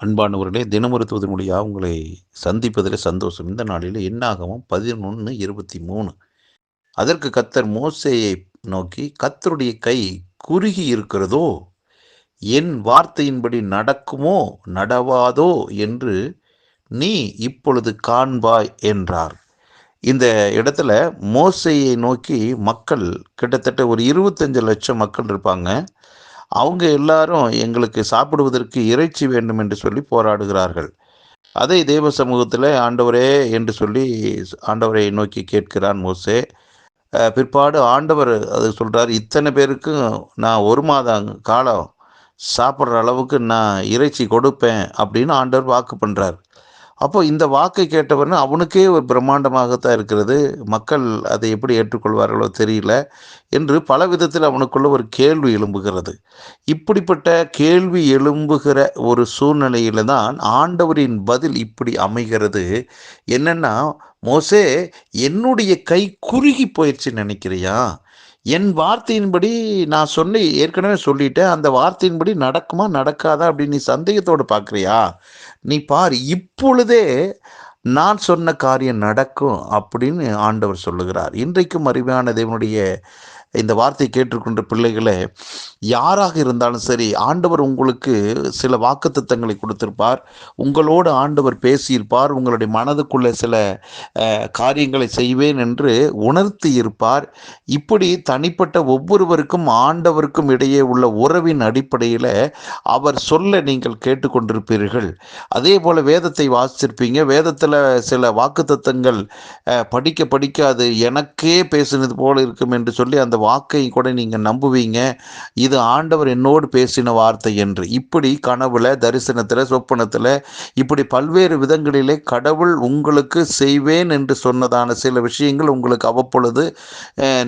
அன்பானவர்களே தினமருத்துவதனுடைய உங்களை சந்திப்பதில் சந்தோஷம். இந்த நாளில் என்னாகவும்? பதினொன்று இருபத்தி மூணு அதற்கு கத்தர் மோசையை நோக்கி கத்தருடைய கை குறுகி இருக்கிறதோ? என் வார்த்தையின்படி நடக்குமோ? நடவாதோ? என்று நீ இப்பொழுது காண்பாய் என்றார். இந்த இடத்துல மோசையை நோக்கி மக்கள் கிட்டத்தட்ட ஒரு இருபத்தஞ்சு லட்சம் மக்கள் இருப்பாங்க. அவங்க எல்லாரும் எங்களுக்கு சாப்பிடுவதற்கு இறைச்சி வேண்டும் என்று சொல்லி போராடுகிறார்கள். அதை தேவ சமூகத்தில் ஆண்டவரே என்று சொல்லி ஆண்டவரை நோக்கி கேட்கிறான் மோசே. பிற்பாடு ஆண்டவர் அது சொல்கிறார் இத்தனை பேருக்கும் நான் ஒரு மாதம் காலம் சாப்பிட்ற அளவுக்கு நான் இறைச்சி கொடுப்பேன் அப்படின்னு ஆண்டவர் வாக்கு பண்ணுறார் அப்போ இந்த வாக்கை கேட்டவர்னு அவனுக்கே ஒரு பிரம்மாண்டமாகத்தான் இருக்கிறது. மக்கள் அதை எப்படி ஏற்றுக்கொள்வார்களோ தெரியல என்று பல விதத்தில் அவனுக்குள்ள ஒரு கேள்வி எழும்புகிறது. இப்படிப்பட்ட கேள்வி எழும்புகிற ஒரு சூழ்நிலையில தான் ஆண்டவரின் பதில் இப்படி அமைகிறது. என்னன்னா மோசே என்னுடைய கை குறுகி போயிடுச்சு நினைக்கிறியா? என் வார்த்தையின்படி நான் சொன்ன ஏற்கனவே சொல்லிட்டேன் அந்த வார்த்தையின்படி நடக்குமா நடக்காதா அப்படின்னு நீ சந்தேகத்தோடு பார்க்குறியா? நீ பார் இப்பொழுதே நான் சொன்ன காரியம் நடக்கும் அப்படின்னு ஆண்டவர் சொல்லுகிறார். இன்றைக்கும் அருமையான தேவனுடைய இந்த வார்த்தை கேட்டுக்கொண்ட பிள்ளைகளை யாராக இருந்தாலும் சரி ஆண்டவர் உங்களுக்கு சில வாக்குத்தத்தங்களை கொடுத்திருப்பார். உங்களோடு ஆண்டவர் பேசியிருப்பார். உங்களுடைய மனதுக்குள்ள சில காரியங்களை செய்வேன் என்று உணர்த்தி இருப்பார் இப்படி தனிப்பட்ட ஒவ்வொருவருக்கும் ஆண்டவருக்கும் இடையே உள்ள உறவின் அடிப்படையில் அவர் சொல்ல நீங்கள் கேட்டுக்கொண்டிருப்பீர்கள். அதே போல் வேதத்தை வாசிச்சிருப்பீங்க வேதத்தில் சில வாக்குத்தத்தங்கள் படிக்க படிக்க அது எனக்கே பேசினது போல இருக்கும் என்று சொல்லி அந்த வாக்கை கூட நீங்கள் நம்புவீங்க. இது ஆண்டவர் என்னோடு பேசின வார்த்தை என்று. இப்படி கனவுல தரிசனத்தில் சொப்பனத்தில் இப்படி பல்வேறு விதங்களிலே கடவுள் உங்களுக்கு செய்வேன் என்று சொன்னதான சில விஷயங்கள் உங்களுக்கு அவ்வப்பொழுது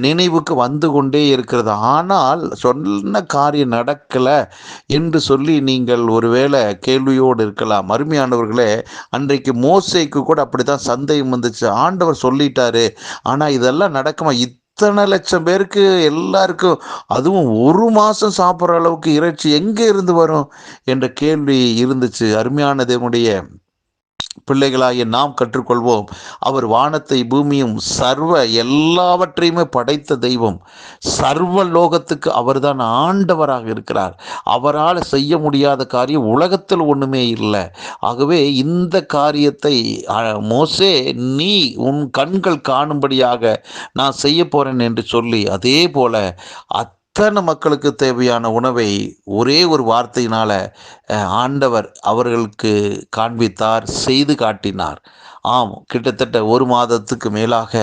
நினைவுக்கு வந்து கொண்டே இருக்கிறது. ஆனால் சொன்ன காரியம் நடக்கலை என்று சொல்லி நீங்கள் ஒருவேளை கேள்வியோடு இருக்கலாம். அருமையானவர்களே அன்றைக்கு மோசை மோசைக்கு கூட அப்படித்தான் சந்தேகம் வந்துச்சு. ஆண்டவர் சொல்லிட்டாரு. ஆனால் இதெல்லாம் நடக்குமா? இத்தனை லட்சம் பேருக்கு எல்லாருக்கும் அதுவும் ஒரு மாதம் சாப்பிட்ற அளவுக்கு இறைச்சி எங்கே இருந்து வரும்? என்ற கேள்வி இருந்துச்சு. அருமையான தேவனுடைய பிள்ளைகளாகிய நாம் கற்றுக்கொள்வோம். அவர் வானத்தை பூமியும் சர்வ எல்லாவற்றையுமே படைத்த தெய்வம். சர்வ லோகத்துக்கு அவர்தான் ஆண்டவராக இருக்கிறார். அவரால் செய்ய முடியாத காரியம் உலகத்தில் ஒன்றுமே இல்லை. ஆகவே இந்த காரியத்தை மோசே நீ உன் கண்கள் காணும்படியாக நான் செய்ய போகிறேன் என்று சொல்லி அதே போல அத் அத்தனை மக்களுக்கு தேவையான உணவை ஒரே ஒரு வார்த்தையினால் ஆண்டவர் அவர்களுக்கு காண்பித்தார் செய்து காட்டினார். ஆம் கிட்டத்தட்ட ஒரு மாதத்துக்கு மேலாக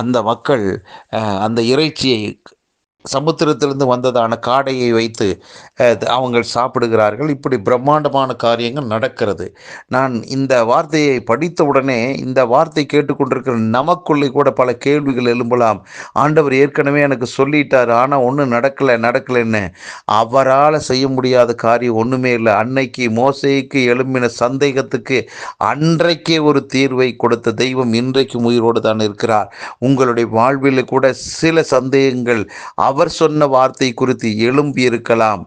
அந்த மக்கள் அந்த இறைச்சியை சமுத்திரத்திலிருந்து வந்ததான காடையை வைத்து அவங்கள் அவங்க சாப்பிடுகிறார்கள். இப்படி பிரம்மாண்டமான காரியங்கள் நடக்கிறது. நான் இந்த வார்த்தையை படித்தவுடனே இந்த வார்த்தை கேட்டுக்கொண்டிருக்கிற நமக்குள்ளே கூட பல கேள்விகள் எழும்பலாம். ஆண்டவர் ஏற்கனவே எனக்கு சொல்லிட்டார். ஆனால் ஒன்றும் நடக்கலை நடக்கலைன்னு. அவரால் செய்ய முடியாத காரியம் ஒன்றுமே இல்லை. அன்னைக்கு மோசைக்கு எழும்பின சந்தேகத்துக்கு அன்றைக்கே ஒரு தீர்வை கொடுத்த தெய்வம் இன்றைக்கும் உயிரோடு தான் இருக்கிறார். உங்களுடைய வாழ்வில் கூட சில சந்தேகங்கள் அவர் சொன்ன வார்த்தை குறித்து எழும்பி இருக்கலாம்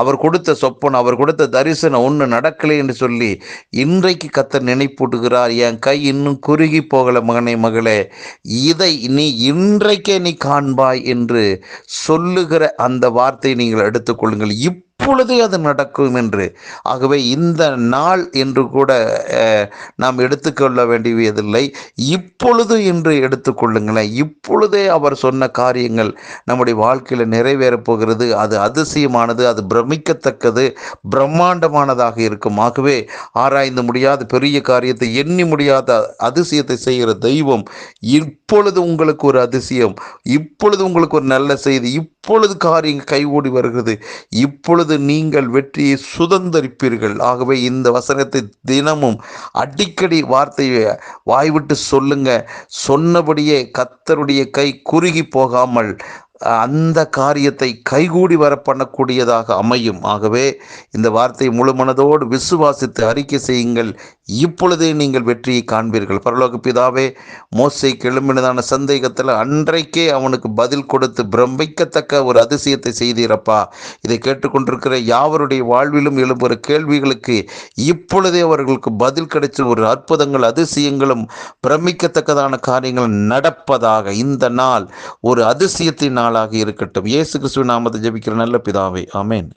அவர் கொடுத்த சொப்பன் அவர் கொடுத்த தரிசனம் ஒன்று நடக்கலை என்று சொல்லி இன்றைக்கு கத்தர் நினைப்பூட்டுகிறார். என் கை இன்னும் குறுகி போகல மகனே மகளே. இதை நீ இன்றைக்கே நீ காண்பாய் என்று சொல்லுகிற அந்த வார்த்தையை நீங்கள் எடுத்துக்கொள்ளுங்கள். இப்பொழுதே அது நடக்கும் என்று. ஆகவே இந்த நாள் என்று கூட நாம் எடுத்துக்கொள்ள வேண்டியதில்லை. இப்பொழுது என்று எடுத்துக்கொள்ளுங்களேன் இப்பொழுதே அவர் சொன்ன காரியங்கள் நம்முடைய வாழ்க்கையில் நிறைவேறப் போகிறது. அது அதிசயமானது அது பிரமிக்கத்தக்கது பிரம்மாண்டமானதாக இருக்கும். ஆகவே ஆராய்ந்து முடியாத பெரிய காரியத்தை எண்ணி முடியாத அதிசயத்தை செய்கிற தெய்வம் இப்பொழுது உங்களுக்கு ஒரு அதிசயம் இப்பொழுது உங்களுக்கு ஒரு நல்ல செய்தி இப்பொழுது காரியம் கைகூடி வருகிறது. இப்பொழுது நீங்கள் வெற்றியை சுதந்தரிப்பீர்கள். ஆகவே இந்த வசனத்தை தினமும் அடிக்கடி வார்த்தையை வாய்விட்டு சொல்லுங்க. சொன்னபடியே கத்தருடைய கை குறுகி போகாமல் அந்த காரியத்தை கைகூடி வர பண்ணக்கூடியதாக அமையும். ஆகவே இந்த வார்த்தை முழு மனதோடு விசுவாசித்து அறிக்கை செய்யுங்கள். இப்பொழுதே நீங்கள் வெற்றியை காண்பீர்கள். பரலோக பிதாவே மோசை கிளம்பினதான சந்தேகத்தில் அன்றைக்கே அவனுக்கு பதில் கொடுத்து பிரமிக்கத்தக்க ஒரு அதிசயத்தை செய்தீரப்பா. இதை கேட்டுக்கொண்டிருக்கிற யாவருடைய வாழ்விலும் எழும்புகிற கேள்விகளுக்கு இப்பொழுதே அவர்களுக்கு பதில் கிடைச்ச ஒரு அற்புதங்கள் அதிசயங்களும் பிரமிக்கத்தக்கதான காரியங்கள் நடப்பதாக இந்த நாள் ஒரு அதிசயத்தின் நாளாக இருக்கட்டும். இயேசு கிறிஸ்துவ நாமத்தை ஜெபிக்கிற நல்ல பிதாவே ஆமேன்.